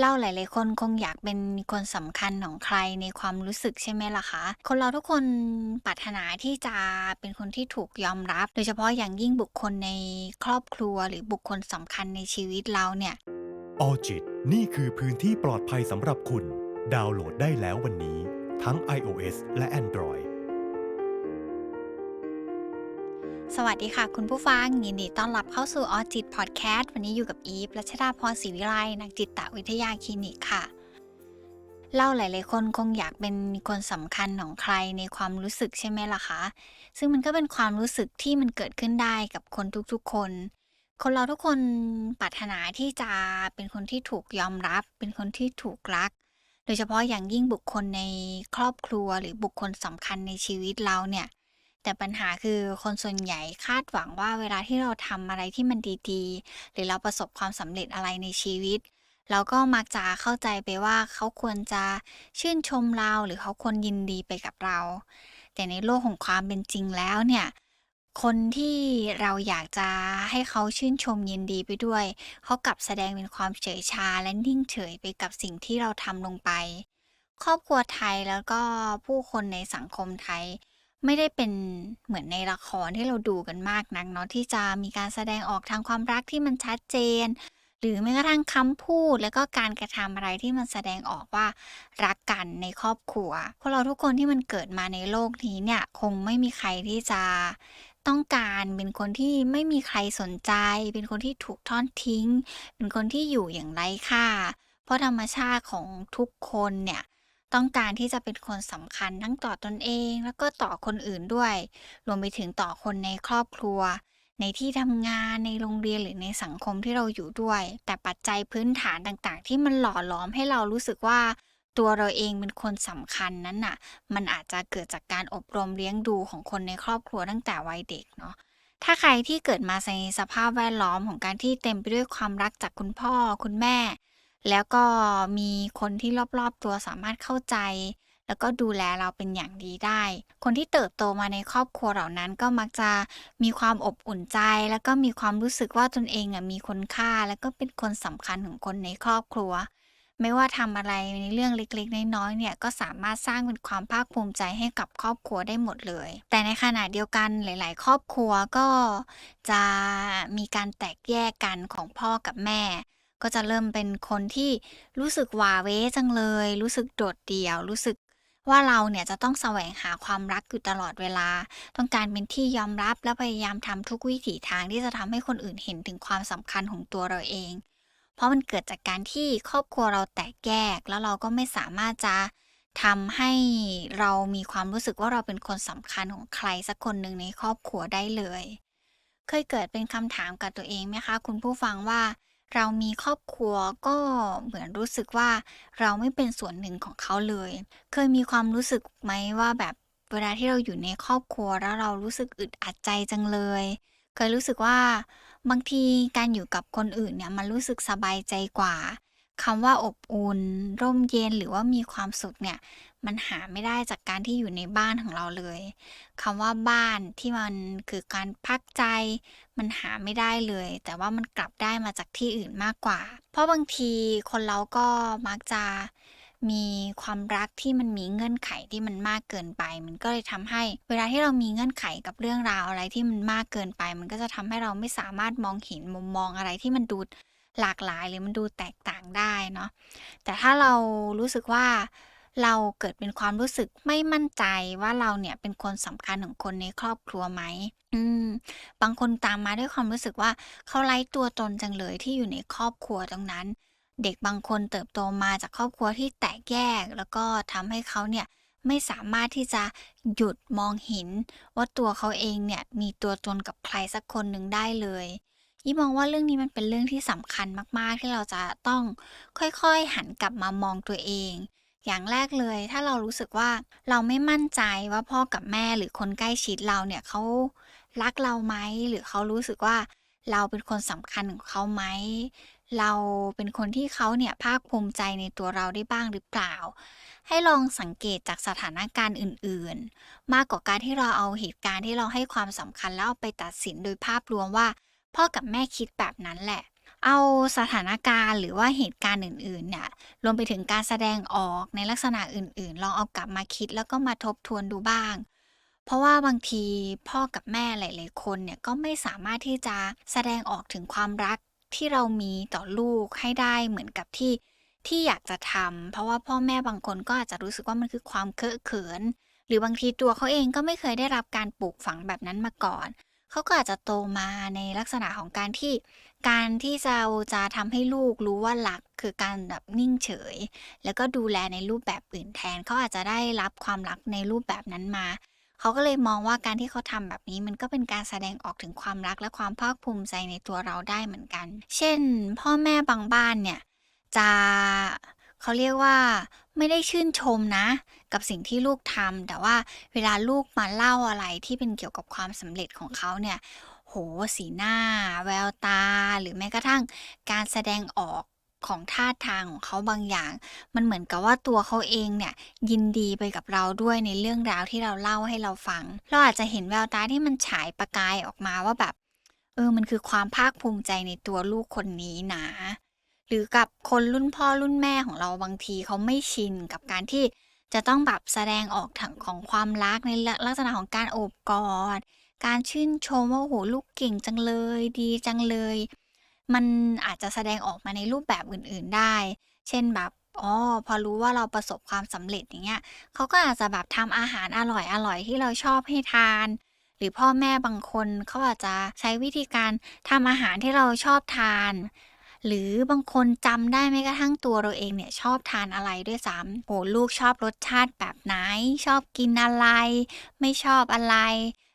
เราหลาย ๆ คนคงอยากเป็นคนสำคัญของใครในความรู้สึกใช่ไหมล่ะคะ คนเราทุกคนปรารถนาที่จะเป็นคนที่ถูกยอมรับ โดยเฉพาะอย่างยิ่งบุคคลในครอบครัวหรือบุคคลสำคัญในชีวิตเราเนี่ยออจิตนี่คือพื้นที่ปลอดภัยสำหรับคุณ ดาวน์โหลดได้แล้ววันนี้ ทั้ง iOS และ Android สวัสดีค่ะ คุณผู้ฟัง ยินดีต้อนรับเข้าสู่ออจิตพอดแคสต์วันนี้อยู่กับอีฟรัชดาพรศรีวิไลนักจิตวิทยาคลินิกค่ะเราหลาย ๆ คนคงอยากเป็นคนสำคัญของใครในความรู้สึกใช่ไหมล่ะคะ ซึ่งมันก็เป็นความรู้สึกที่มันเกิดขึ้นได้กับคนทุก ๆ คน คนเราทุกคนปรารถนาที่จะเป็นคนที่ถูกยอมรับ เป็นคนที่ถูกรัก โดยเฉพาะอย่างยิ่งบุคคลในครอบครัวหรือบุคคลสำคัญในชีวิตเราเนี่ย แต่ปัญหาคือคนส่วนใหญ่คาดหวังว่าเวลาที่เราทำอะไรที่มันดีๆ หรือเราประสบความสำเร็จอะไรในชีวิต เราก็มักจะเข้าใจไปว่าเขาควรจะชื่นชมเราหรือเขาควรยินดีไปกับเรา แต่ในโลกของความเป็นจริงแล้วเนี่ยคนที่เราอยากจะให้เขาชื่นชมยินดีไปด้วย เขากลับแสดงเป็นความเฉยชาและนิ่งเฉยไปกับสิ่งที่เราทำลงไป ครอบครัวไทยแล้วก็ผู้คนในสังคมไทย ไม่ได้เป็นเหมือนในละครที่เราดูกันมากนักเนาะที่จะมีการแสดงออกทางความรักที่มันชัดเจน หรือแม้กระทั่งคำพูด แล้วก็การกระทำอะไรที่มันแสดงออกว่ารักกันในครอบครัวพวกเราทุกคนที่มันเกิดมาในโลกนี้เนี่ยคงไม่มีใครที่จะต้องการเป็นคนที่ไม่มีใครสนใจ เป็นคนที่ถูกทอดทิ้ง เป็นคนที่อยู่อย่างไร้ค่า เพราะธรรมชาติของทุกคนเนี่ย ต้องการที่จะเป็นคนสำคัญทั้งต่อตนเอง แล้วก็ต่อคนอื่นด้วย รวมไปถึงต่อคนในครอบครัว ในที่ทำงานในโรงเรียนหรือในสังคมที่เราอยู่ด้วย แต่ปัจจัยพื้นฐานต่างๆ ที่มันหล่อหลอมให้เรารู้สึกว่าตัวเราเองเป็นคนสำคัญนั้นน่ะ มันอาจจะเกิดจากการอบรมเลี้ยงดูของคนในครอบครัวตั้งแต่วัยเด็กเนาะ ถ้าใครที่เกิดมาในสภาพแวดล้อมของการที่เต็มไปด้วยความรักจากคุณพ่อคุณแม่ แล้วก็มีคนที่รอบๆตัวสามารถเข้าใจ แล้วก็ดูแลเราเป็นอย่างดีได้ คนที่เติบโตมาในครอบครัวเหล่านั้นก็มักจะมีความอบอุ่นใจ แล้วก็มีความรู้สึกว่าตนเองมีคุณค่า แล้วก็เป็นคนสำคัญของคนในครอบครัว ไม่ว่าทำอะไรในเรื่องเล็กๆ น้อยๆเนี่ยก็สามารถสร้างเป็นความภาคภูมิใจให้กับครอบครัวได้หมดเลย แต่ในขณะเดียวกันหลาย ๆ ครอบครัวก็จะมีการแตกแยกกันของพ่อกับแม่ ก็จะเริ่มเป็นคนที่รู้สึกหวาเหวจังเลย รู้สึกโดดเดี่ยว รู้สึกว่าเราเนี่ยจะต้องแสวงหาความรักอยู่ตลอดเวลา ต้องการเป็นที่ยอมรับและพยายามทำทุกวิถีทางที่จะทำให้คนอื่นเห็นถึงความสำคัญของตัวเราเอง เพราะมันเกิดจากการที่ครอบครัวเราแตกแยก แล้วเราก็ไม่สามารถจะทำให้เรามีความรู้สึกว่าเราเป็นคนสำคัญของใครสักคนหนึ่งในครอบครัวได้เลย เคยเกิดเป็นคำถามกับตัวเองไหมคะ คุณผู้ฟังว่า เรามีครอบครัวก็เหมือนรู้สึกว่าเราไม่เป็นส่วนหนึ่งของเขาเลย เคยมีความรู้สึกไหมว่าแบบเวลาที่เราอยู่ในครอบครัวแล้วเรารู้สึกอึดอัดใจจังเลย เคยรู้สึกว่าบางทีการอยู่กับคนอื่นเนี่ยมันรู้สึกสบายใจกว่า คำว่าอบอุ่น ร่มเย็นหรือว่ามีความสุขเนี่ย มันหาไม่ได้จากการที่อยู่ในบ้านของเราเลยคำว่าบ้านที่มันคือการพักใจ มันหาไม่ได้เลย แต่ว่ามันกลับได้มาจากที่อื่นมากกว่า เพราะบางทีคนเราก็มักจะมีความรักที่มันมีเงื่อนไขที่มันมากเกินไป มันก็เลยทำให้ เวลาที่เรามีเงื่อนไขกับเรื่องราวอะไรที่มันมากเกินไป มันก็จะทำให้เราไม่สามารถมองเห็นมุมมองอะไรที่มันดู หลากหลายหรือมันดูแตกต่างได้เนาะแต่ถ้าเรารู้สึกว่าเราเกิดเป็นความรู้สึกไม่มั่นใจว่าเราเนี่ยเป็นคนสำคัญของคนในครอบครัวไหมอืม บางคนตามมาด้วยความรู้สึกว่าเขาไร้ตัวตนจังเลยที่อยู่ในครอบครัวตรงนั้น เด็กบางคนเติบโตมาจากครอบครัวที่แตกแยก แล้วก็ทำให้เขาเนี่ยไม่สามารถที่จะหยุดมองเห็นว่าตัวเขาเองเนี่ยมีตัวตนกับใครสักคนหนึ่งได้เลย ยี่มองว่าเรื่องนี้มันเป็นเรื่องที่สำคัญมาก ๆ ที่เราจะต้องค่อยๆ หันกลับมามองตัวเอง อย่างแรกเลยถ้าเรารู้สึกว่าเราไม่มั่นใจว่าพ่อกับแม่หรือคนใกล้ชิดเราเนี่ยเขารักเราไหมหรือเขารู้สึกว่าเราเป็นคนสำคัญของเขาไหมเราเป็นคนที่เขาเนี่ยภาคภูมิใจในตัวเราได้บ้างหรือเปล่า ให้ลองสังเกตจากสถานการณ์อื่น ๆ มากกว่าการที่เราเอาเหตุการณ์ที่เราให้ความสำคัญแล้วเอาไปตัดสินโดยภาพรวมว่า พ่อกับแม่คิดแบบนั้นแหละ เอาสถานการณ์หรือว่าเหตุการณ์อื่นๆเนี่ยรวมไปถึงการแสดงออกในลักษณะอื่นๆ ลองเอากลับมาคิดแล้วก็มาทบทวนดูบ้าง เพราะว่าบางทีพ่อกับแม่หลาย ๆ คนเนี่ยก็ไม่สามารถที่จะแสดงออกถึงความรักที่เรามีต่อลูกให้ได้เหมือนกับที่ที่อยากจะทำเพราะว่าพ่อแม่บางคนก็อาจจะรู้สึกว่ามันคือความเคอะเขิน หรือบางทีตัวเขาเองก็ไม่เคยได้รับการปลูกฝังแบบนั้นมาก่อน เขาก็อาจจะโตมาในลักษณะของการที่การที่เราจะทำให้ลูกรู้ว่ารักคือการแบบนิ่งเฉย แล้วก็ดูแลในรูปแบบอื่นแทน เขาอาจจะได้รับความรักในรูปแบบนั้นมาเขาก็เลยมองว่าการที่เขาทำแบบนี้มันก็เป็นการแสดงออกถึงความรักและความภาคภูมิใจในตัวเราได้เหมือนกัน เช่น พ่อแม่บางบ้านเนี่ยจะ เขาเรียกว่าไม่ได้ชื่นชมนะ กับสิ่งที่ลูกทำแต่ว่าเวลาลูกมาเล่าอะไรที่เป็นเกี่ยวกับความสำเร็จของเขาเนี่ย โหสีหน้า แววตา หรือแม้กระทั่งการแสดงออกของท่าทางของเขาบางอย่าง มันเหมือนกับว่าตัวเขาเองเนี่ยยินดีไปกับเราด้วยในเรื่องราวที่เราเล่าให้เราฟัง เราอาจจะเห็นแววตาที่มันฉายประกายออกมาว่าแบบ เออมันคือความภาคภูมิใจในตัวลูกคนนี้นะ หรือกับคนรุ่นพ่อรุ่นแม่ของเราบางทีเขาไม่ชินกับการที่จะต้องแบบแสดงออกถังของความรักในลักษณะของการโอบกอด การชื่นชมว่าโอ้โหลูกเก่งจังเลย ดีจังเลย มันอาจจะแสดงออกมาในรูปแบบอื่นๆได้ เช่นแบบอ๋อพอรู้ว่าเราประสบความสำเร็จอย่างเงี้ยเขาก็อาจจะแบบทำอาหารอร่อยๆที่เราชอบให้ทาน หรือพ่อแม่บางคนเขาอาจจะใช้วิธีการทำอาหารที่เราชอบทาน หรือบางคนจำได้แม้กระทั่งตัวเราเองเนี่ยชอบทานอะไรด้วยซ้ำโอ้ลูกชอบรสชาติแบบไหน ชอบกินอะไร ไม่ชอบอะไร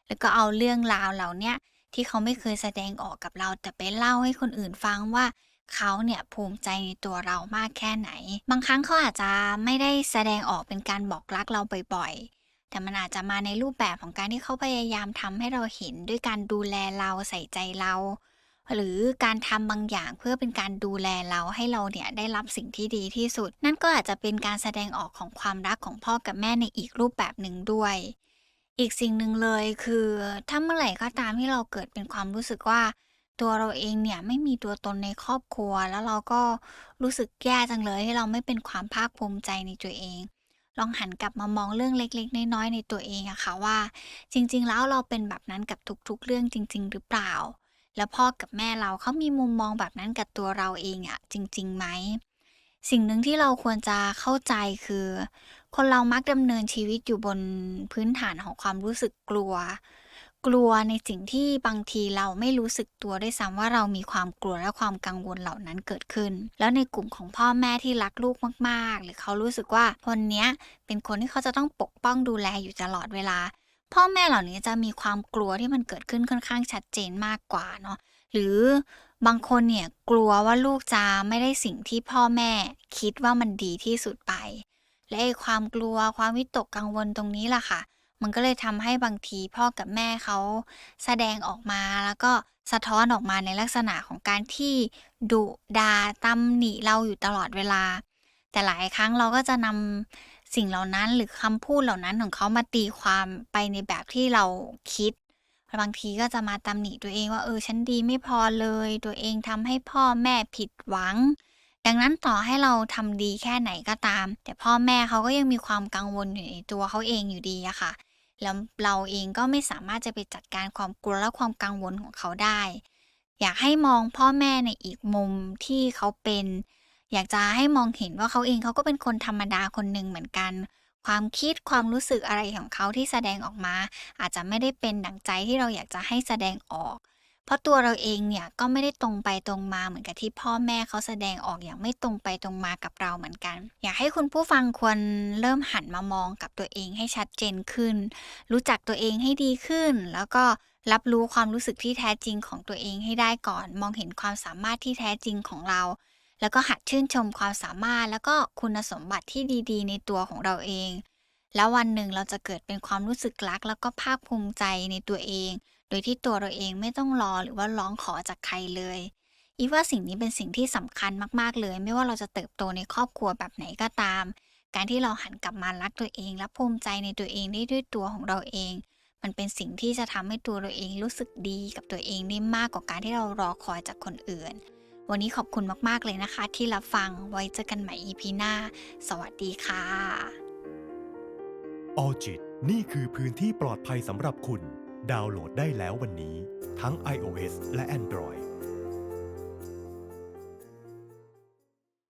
แล้วก็เอาเรื่องราวเหล่านี้ที่เขาไม่เคยแสดงออกกับเรา แต่ไปเล่าให้คนอื่นฟังว่าเขาเนี่ยภูมิใจในตัวเรามากแค่ไหน บางครั้งเขาอาจจะไม่ได้แสดงออกเป็นการบอกรักเราบ่อยๆ แต่มันอาจจะมาในรูปแบบของการที่เขาพยายามทำให้เราเห็นด้วยการดูแลเราใส่ใจเรา หรือการทำบางอย่างเพื่อเป็นการดูแลเราให้เราเนี่ยได้รับสิ่งที่ดีที่สุด นั่นก็อาจจะเป็นการแสดงออกของความรักของพ่อกับแม่ในอีกรูปแบบหนึ่งด้วย อีกสิ่งหนึ่งเลยคือ ถ้าเมื่อไหร่ก็ตามที่เราเกิดเป็นความรู้สึกว่า ตัวเราเองเนี่ยไม่มีตัวตนในครอบครัว แล้วเราก็รู้สึกแย่จังเลยที่เราไม่เป็นความภาคภูมิใจในตัวเองลองหันกลับมามองเรื่องเล็ก ๆ น้อยๆในตัวเองอะค่ะว่า จริง ๆ แล้วเราเป็นแบบนั้นกับทุก ๆ เรื่องจริง ๆ หรือเปล่า แล้วพ่อกับแม่เราเขามีมุมมองแบบนั้นกับตัวเราเองอะจริงๆไหม สิ่งหนึ่งที่เราควรจะเข้าใจคือ คนเรามักดำเนินชีวิตอยู่บนพื้นฐานของความรู้สึกกลัว กลัวในสิ่งที่บางทีเราไม่รู้สึกตัวด้วยซ้ำว่าเรามีความกลัวและความกังวลเหล่านั้นเกิดขึ้น แล้วในกลุ่มของพ่อแม่ที่รักลูกมาก ๆ หรือเขารู้สึกว่าคนเนี้ยเป็นคนที่เขาจะต้องปกป้องดูแลอยู่ตลอดเวลา พ่อแม่เหล่านี้จะมีความกลัวที่มันเกิดขึ้นค่อนข้างชัดเจนมากกว่าเนาะหรือบางคนเนี่ยกลัวว่าลูกจะไม่ได้สิ่งที่พ่อแม่คิดว่ามันดีที่สุดไป และไอ้ความกลัวความวิตกกังวลตรงนี้ล่ะค่ะ มันก็เลยทำให้บางทีพ่อกับแม่เขาแสดงออกมาแล้วก็สะท้อนออกมาในลักษณะของการที่ดุดาตำหนิเราอยู่ตลอดเวลา แต่หลายครั้งเราก็จะนำ สิ่งเหล่านั้นหรือคำพูดเหล่านั้นของเขามาตีความไปในแบบที่เราคิดบางทีก็จะมาตำหนิตัวเองว่าเออฉันดีไม่พอเลย ตัวเองทำให้พ่อแม่ผิดหวัง ดังนั้นต่อให้เราทำดีแค่ไหนก็ตาม แต่พ่อแม่เขาก็ยังมีความกังวลอยู่ในตัวเขาเองอยู่ดีอะค่ะแล้วเราเองก็ไม่สามารถจะไปจัดการความกลัวและความกังวลของเขาได้ อยากให้มองพ่อแม่ในอีกมุมที่เขาเป็น อยากจะให้มองเห็นว่าเขาเองเขาก็เป็นคนธรรมดาคนหนึ่งเหมือนกัน ความคิดความรู้สึกอะไรของเขาที่แสดงออกมา อาจจะไม่ได้เป็นดั่งใจที่เราอยากจะให้แสดงออก เพราะตัวเราเองเนี่ยก็ไม่ได้ตรงไปตรงมาเหมือนกับที่พ่อแม่เขาแสดงออกอย่างไม่ตรงไปตรงมากับเราเหมือนกัน อยากให้คุณผู้ฟังควรเริ่มหันมามองกับตัวเองให้ชัดเจนขึ้น รู้จักตัวเองให้ดีขึ้น แล้วก็รับรู้ความรู้สึกที่แท้จริงของตัวเองให้ได้ก่อน มองเห็นความสามารถที่แท้จริงของเรา แล้วก็หัดชื่นชมความสามารถ แล้วก็คุณสมบัติที่ดีๆ ในตัวของเราเอง แล้ววันหนึ่งเราจะเกิดเป็นความรู้สึกรัก แล้วก็ภาคภูมิใจในตัวเอง โดยที่ตัวเราเองไม่ต้องรอหรือว่าร้องขอจากใครเลยอีว่าสิ่งนี้เป็นสิ่งที่สำคัญมากๆเลย ไม่ว่าเราจะเติบโตในครอบครัวแบบไหนก็ตาม การที่เราหันกลับมารักตัวเอง และภูมิใจในตัวเองได้ด้วยตัวของเราเอง มันเป็นสิ่งที่จะทำให้ตัวเราเองรู้สึกดีกับตัวเองได้มากกว่าการที่เรารอคอยจากคนอื่น วันนี้ขอบคุณมาก ๆ เลยนะคะ ที่รับฟังไว้เจอกันใหม่ EP หน้า สวัสดีค่ะ ออจิตนี่คือพื้นที่ปลอดภัยสำหรับคุณ ดาวน์โหลดได้แล้ววันนี้ ทั้ง iOS และ Android